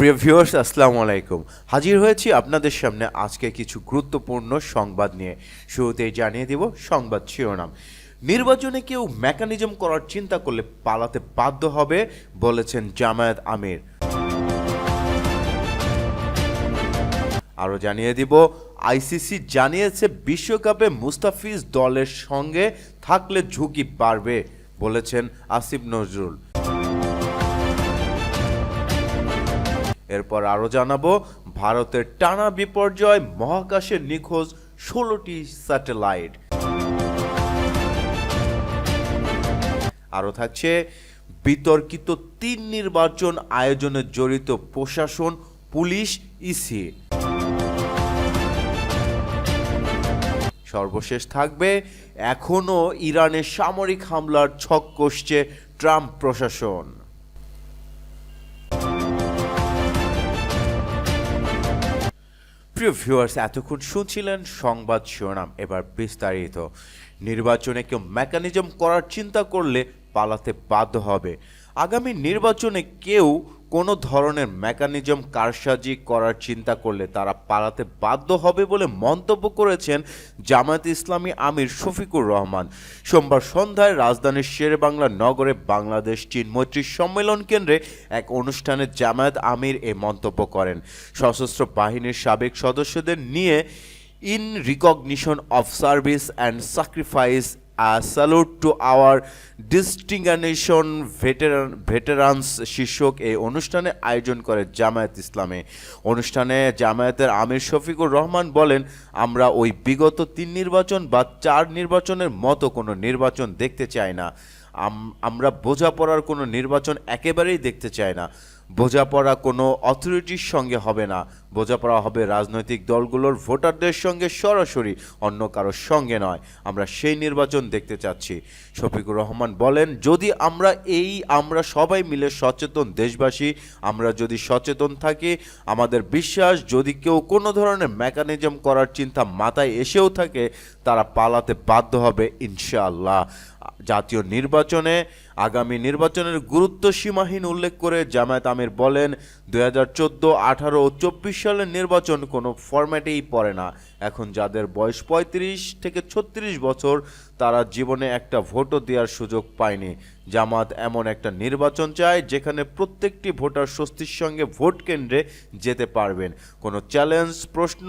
প্রিয় ভিউয়ার্স আসসালামু আলাইকুম। হাজির হয়েছি আপনাদের সামনে আজকে কিছু গুরুত্বপূর্ণ সংবাদ নিয়ে। শুরুতেই জানিয়ে দেব সংবাদ শিরোনাম। নির্বাচনে কেউ মেকানিজম করার চিন্তা করলে পালাতে বাধ্য হবে, বলেছেন জামায়াত আমির। আরও জানিয়ে দিব, আইসিসি জানিয়েছে বিশ্বকাপে মুস্তাফিজ দলের সঙ্গে থাকলে ঝুঁকি বাড়বে, বলেছেন আসিফ নজরুল। এরপর আরও জানাব, ভারতের টানা বিপর্যয়, মহাকাশে নিখোঁজ ষোলোটি স্যাটেলাইট। আরও থাকছে, বিতর্কিত তিন নির্বাচন আয়োজনে জড়িত প্রশাসন, পুলিশ, ইসি। সর্বশেষ থাকবে এখনও ইরানের সামরিক হামলার ছক কষছে ট্রাম্প প্রশাসন। প্রিয় ভিউয়ার্স এতক্ষণ শুনছিলেন সংবাদ শিরোনাম। এবার বিস্তারিত। নির্বাচনে কেউ মেকানিজম করার চিন্তা করলে পালাতে বাধ্য হবে। আগামী নির্বাচনে কেউ কোনো ধরনের মেকানিজম কারসাজি করার চিন্তা করলে তারা পালাতে বাধ্য হবে বলে মন্তব্য করেছেন জামায়াত ইসলামী আমির শফিকুর রহমান। সোমবার সন্ধ্যায় রাজধানীর শেরেবাংলা নগরে বাংলাদেশ চীন মৈত্রী সম্মেলন কেন্দ্রে এক অনুষ্ঠানে জামায়াত আমির এ মন্তব্য করেন। সশস্ত্র বাহিনীর সাবেক সদস্যদের নিয়ে in recognition of service and sacrifice salute to our distinguished veteran veterans শীর্ষক এই অনুষ্ঠানে আয়োজন করে জামায়াত ইসলামে। অনুষ্ঠানে জামায়াতের আমির শফিকুর রহমান বলেন, আমরা ওই বিগত তিন নির্বাচন বা চার নির্বাচনের মতো কোনো নির্বাচন দেখতে চাই না। আমরা বোঝাপড়ার কোনো নির্বাচন একেবারেই দেখতে চাই না। বোঝাপড়া কোনো অথরিটির সঙ্গে হবে না। বোঝাপড়া হবে রাজনৈতিক দলগুলোর ভোটারদের সঙ্গে সরাসরি, অন্য কারোর সঙ্গে নয়। আমরা সেই নির্বাচন দেখতে চাচ্ছি। শফিকুর রহমান বলেন, যদি আমরা এই, আমরা সবাই মিলে সচেতন দেশবাসী, আমরা যদি সচেতন থাকি, আমাদের বিশ্বাস, যদি কেউ কোনো ধরনের মেকানিজম করার চিন্তা মাথায় এসেও থাকে, তারা পালাতে বাধ্য হবে ইনশাআল্লাহ। জাতীয় নির্বাচনে, আগামী নির্বাচনের গুরুত্ব সীমাহীন উল্লেখ করে জামায়াত আমির বলেন, দুই হাজার চোদ্দ, আঠারো ও চব্বিশ সালের নির্বাচন কোনো ফরম্যাটেই পড়ে না। এখন যাদের বয়স পঁয়ত্রিশ থেকে ছত্রিশ বছর, তারা জীবনে একটা ভোটও দেওয়ার সুযোগ পায়নি। জামাত এমন একটা নির্বাচন চায় যেখানে প্রত্যেকটি ভোটার স্বস্তির সঙ্গে ভোট কেন্দ্রে যেতে পারবেন। কোনো চ্যালেঞ্জ, প্রশ্ন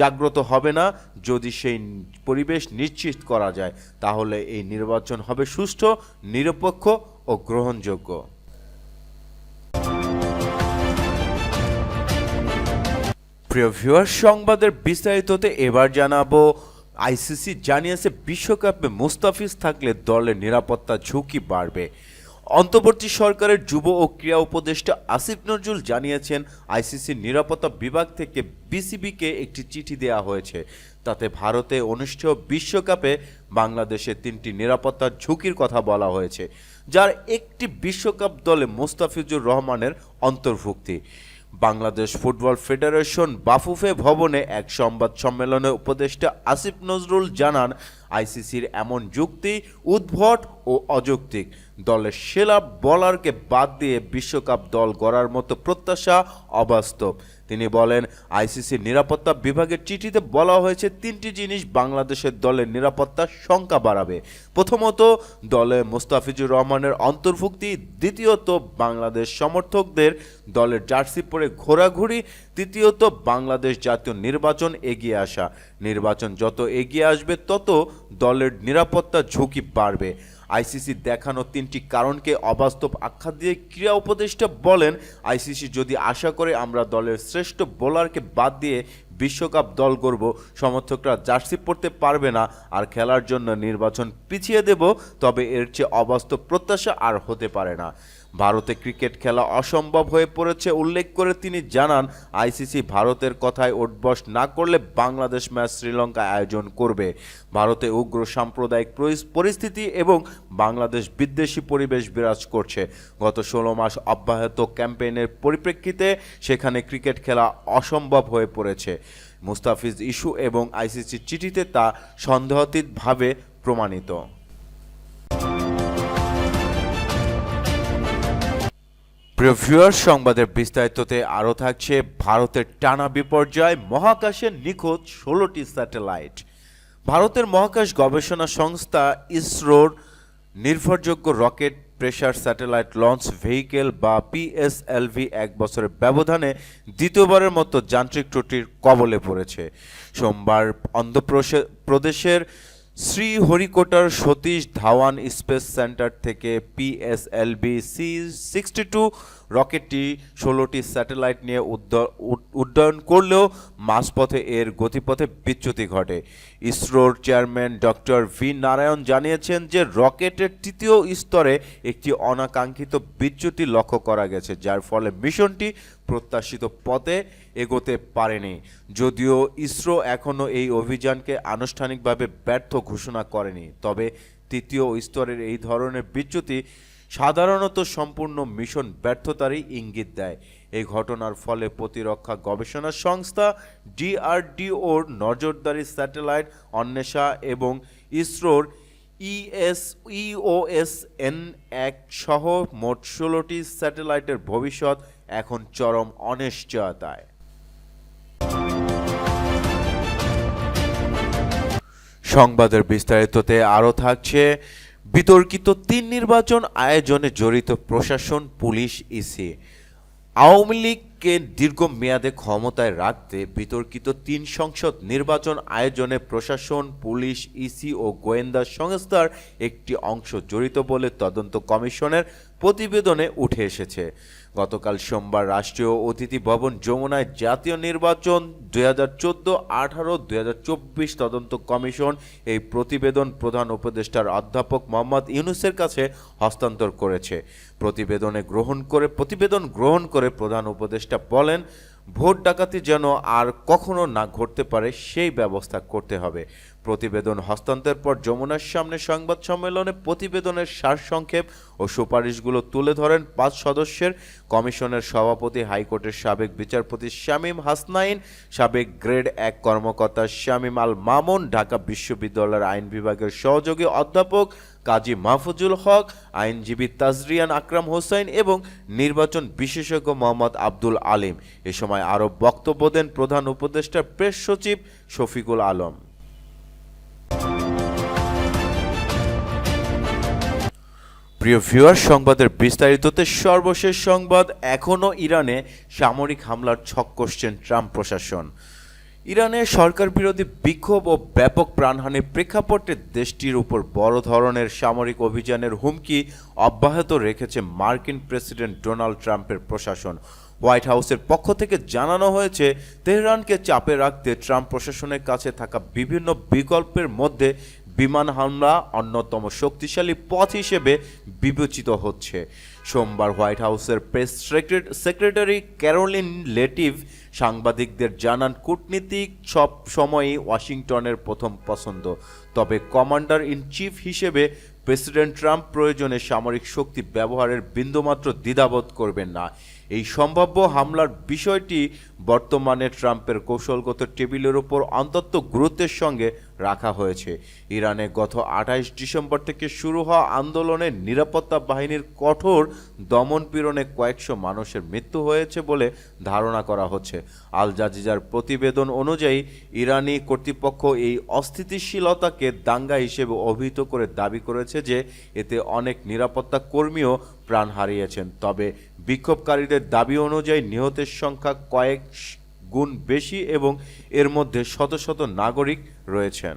জাগ্রত হবে না যদি সেই পরিবেশ নিশ্চিত করা যায়। তাহলে এই নির্বাচন হবে সুষ্ঠু, নিরপেক্ষ ও গ্রহণযোগ্য। প্রিয় ভিউয়ার সংবাদের বিস্তারিততে এবার জানাব আইসিসি জানিয়েছে, বিশ্বকাপে মুস্তাফিজ থাকলে দলের নিরাপত্তা ঝুঁকি বাড়বে। অন্তর্বর্তী সরকারের যুব ও ক্রীড়া উপদেষ্টা আসিফ নজরুল জানিয়েছেন আইসিসির নিরাপত্তা বিভাগ থেকে বিসিবিকে একটি চিঠি দেওয়া হয়েছে। তাতে ভারতে অনুষ্ঠেয় বিশ্বকাপে বাংলাদেশের তিনটি নিরাপত্তার ঝুঁকির কথা বলা হয়েছে, যার একটি বিশ্বকাপ দলে মোস্তাফিজুর রহমানের অন্তর্ভুক্তি। বাংলাদেশ ফুটবল ফেডারেশন বাফুফে ভবনে এক সংবাদ সম্মেলনে উপদেষ্টা আসিফ নজরুল জানান, আইসিসির এমন যুক্তি উদ্ভট ও অযৌক্তিক। দলের সেরা বলারকে বাদ দিয়ে বিশ্বকাপ দল গড়ার মতো প্রত্যাশা অবাস্তব। তিনি বলেন আইসিসির নিরাপত্তা বিভাগের চিঠিতে বলা হয়েছে, তিনটি জিনিস বাংলাদেশের দলের নিরাপত্তার সংখ্যা বাড়াবে। প্রথমত, দলে মোস্তাফিজুর রহমানের অন্তর্ভুক্তি। দ্বিতীয়ত, বাংলাদেশ সমর্থকদের দলের জার্সি পরে ঘোরাঘুরি। তৃতীয়ত, বাংলাদেশ জাতীয় নির্বাচন এগিয়ে আসা। নির্বাচন যত এগিয়ে আসবে, তত দলের নিরাপত্তা ঝুঁকি বাড়বে। আইসিসি দেখানো তিনটি কারণকে অবাস্তব আখ্যা দিয়ে ক্রীড়া উপদেষ্টা বলেন, আইসিসি যদি আশা করে আমরা দলের শ্রেষ্ঠ বোলারকে বাদ দিয়ে বিশ্বকাপ দল করব সমর্থকরা জার্সি পড়তে পারবে না আর খেলার জন্য নির্বাচন পিছিয়ে দেব, তবে এর চেয়ে অবাস্তব প্রত্যাশা আর হতে পারে না। ভারতে ক্রিকেট খেলা অসম্ভব হয়ে পড়েছে, উল্লেখ করে তিনি জানান, আইসিসি ভারতের কথায় ওঠবস না করলে বাংলাদেশ ম্যাচ শ্রীলঙ্কা আয়োজন করবে। ভারতে উগ্র সাম্প্রদায়িক পরিস্থিতি এবং বাংলাদেশ বিদ্বেষী পরিবেশ বিরাজ করছে। গত ষোলো মাস অব্যাহত ক্যাম্পেইনের পরিপ্রেক্ষিতে সেখানে ক্রিকেট খেলা অসম্ভব হয়ে পড়েছে। মুস্তাফিজ ইস্যু এবং আইসিসির চিঠিতে তা সন্দেহাতীতভাবে প্রমাণিত। প্রিয় ভিউয়ার্স সংবাদের বিস্তারিততে আরও থাকছে ভারতের টানা বিপর্যয়, মহাকাশে নিখোঁজ ষোলোটি স্যাটেলাইট। ভারতের মহাকাশ গবেষণা সংস্থা ইসরোর নির্ভরযোগ্য rocket polar satellite launch vehicle বা পিএসএলভি এক বছরের ব্যবধানে দ্বিতীয়বারের মতো যান্ত্রিক ত্রুটির কবলে পড়েছে। সোমবার অন্ধ্রপ্রদেশের শ্রীহরিকোটার সতীশ ধাওয়ান স্পেস সেন্টার থেকে পিএসএলভি সি সিক্সটি টু রকেটটি ষোলোটি স্যাটেলাইট নিয়ে উড্ডয়ন করলেও মাঝপথে এর গতিপথে বিচ্যুতি ঘটে। ইসরোর চেয়ারম্যান ডক্টর ভি নারায়ণ জানিয়েছেন যে রকেটের তৃতীয় স্তরে একটি অনাকাঙ্ক্ষিত বিচ্যুতি লক্ষ্য করা গেছে, যার ফলে মিশনটি প্রত্যাশিত পথে এগোতে পারেনি। যদিও ইসরো এখনও এই অভিযানকে আনুষ্ঠানিকভাবে ব্যর্থ ঘোষণা করেনি, তবে তৃতীয় স্তরের এই ধরনের বিচ্যুতি সাধারণত সম্পূর্ণ মিশন ব্যর্থতারই ইঙ্গিত দেয়। এই ঘটনার ফলে প্রতিরক্ষা গবেষণা সংস্থা ডিআরডিওর নজরদারি স্যাটেলাইট অন্বেষা এবং ইসরোর ইএস ইওএস এন এক সহ মোট ষোলোটি স্যাটেলাইটের ভবিষ্যৎ এখন চরম অনিশ্চয়তায়। সংবাদের বিস্তারিততে আরও থাকছে বিতর্কিত তিন নির্বাচন আয়োজনে জড়িত প্রশাসন, পুলিশ, ইসি। আওয়ামী লীগকে দীর্ঘমেয়াদে ক্ষমতায় রাখতে বিতর্কিত তিন সংসদ নির্বাচন আয়োজনে প্রশাসন, পুলিশ, ইসি ও গোয়েন্দা সংস্থার একটি অংশ জড়িত বলে তদন্ত কমিশনের প্রতিবেদনে উঠে এসেছে। গতকাল সোমবার রাষ্ট্রীয় অতিথি ভবন যমুনায় জাতীয় নির্বাচন দুই হাজার চোদ্দ, আঠারো, দুই হাজার চব্বিশ তদন্ত কমিশন এই প্রতিবেদন প্রধান উপদেষ্টার অধ্যাপক মোহাম্মদ ইউনুসের কাছে হস্তান্তর করেছে। প্রতিবেদনে গ্রহণ করে, প্রতিবেদন গ্রহণ করে প্রধান উপদেষ্টা বলেন, ভোট ডাকাতি যেন আর কখনো না ঘটতে পারে, সেই ব্যবস্থা করতে হবে। প্রতিবেদন হস্তান্তর পর যমুনার সামনে সংবাদ সম্মেলনে প্রতিবেদনের সারসংক্ষেপ ও সুপারিশগুলো তুলে ধরেন পাঁচ সদস্যের কমিশনের সভাপতি, হাইকোর্টের সাবেক বিচারপতি শামীম হাসনাইন, সাবেক গ্রেড এক কর্মকর্তা শামীম আল মামুন, ঢাকা বিশ্ববিদ্যালয়ের আইন বিভাগের সহযোগী অধ্যাপক কাজী মাহফুজুল হক, আইনজীবী তাজরিয়ান আকরাম হোসেন এবং নির্বাচন বিশেষজ্ঞ মোহাম্মদ আব্দুল আলিম। এ সময় আরও বক্তব্য দেন প্রধান উপদেষ্টা প্রেস সচিব শফিকুল আলম। প্রিয় ভিউয়ার সংবাদের বিস্তারিততে সর্বশেষ সংবাদ। এখনও ইরানে সামরিক হামলার ছক কষছেন ট্রাম্প প্রশাসন। ইরানে সরকার বিরোধী বিক্ষোভ ও ব্যাপক প্রাণহানির প্রেক্ষাপটে দেশটির উপর বড় ধরনের সামরিক অভিযানের হুমকি অব্যাহত রেখেছে মার্কিন প্রেসিডেন্ট ডোনাল্ড ট্রাম্পের প্রশাসন। হোয়াইট হাউসের পক্ষ থেকে জানানো হয়েছে, তেহরানকে চাপে রাখতে ট্রাম্প প্রশাসনের কাছে থাকা বিভিন্ন বিকল্পের মধ্যে বিমান হামলা অন্যতম শক্তিশালী পথ হিসেবে বিবেচিত হচ্ছে। সোমবার হোয়াইট হাউসের প্রেস সেক্রেটারি ক্যারোলিন লেটিভ সাংবাদিকদের জানান, কূটনীতিক সব সময়ই ওয়াশিংটনের প্রথম পছন্দ। তবে কমান্ডার ইন চিফ হিসেবে প্রেসিডেন্ট ট্রাম্প প্রয়োজনে সামরিক শক্তি ব্যবহারের বিন্দুমাত্র দ্বিধাবোধ করবেন না। এই সম্ভাব্য হামলার বিষয়টি বর্তমানে ট্রাম্পের কৌশলগত টেবিলের ওপর অন্তত গুরুত্বের সঙ্গে রাখা হয়েছে। ইরানে গত আঠাইশ ডিসেম্বর থেকে শুরু হওয়া আন্দোলনে নিরাপত্তা বাহিনীর কঠোর দমন পীড়নে কয়েকশো মানুষের মৃত্যু হয়েছে বলে ধারণা করা হচ্ছে। আল জাজিজার প্রতিবেদন অনুযায়ী, ইরানি কর্তৃপক্ষ এই অস্থিতিশীলতাকে দাঙ্গা হিসেবে অভিহিত করে দাবি করেছে যে, এতে অনেক নিরাপত্তা কর্মীও প্রাণ হারিয়েছেন। তবে বিক্ষোভকারীদের দাবি অনুযায়ী নিহতের সংখ্যা কয়েক গুণ বেশি এবং এর মধ্যে শত শত নাগরিক রয়েছেন।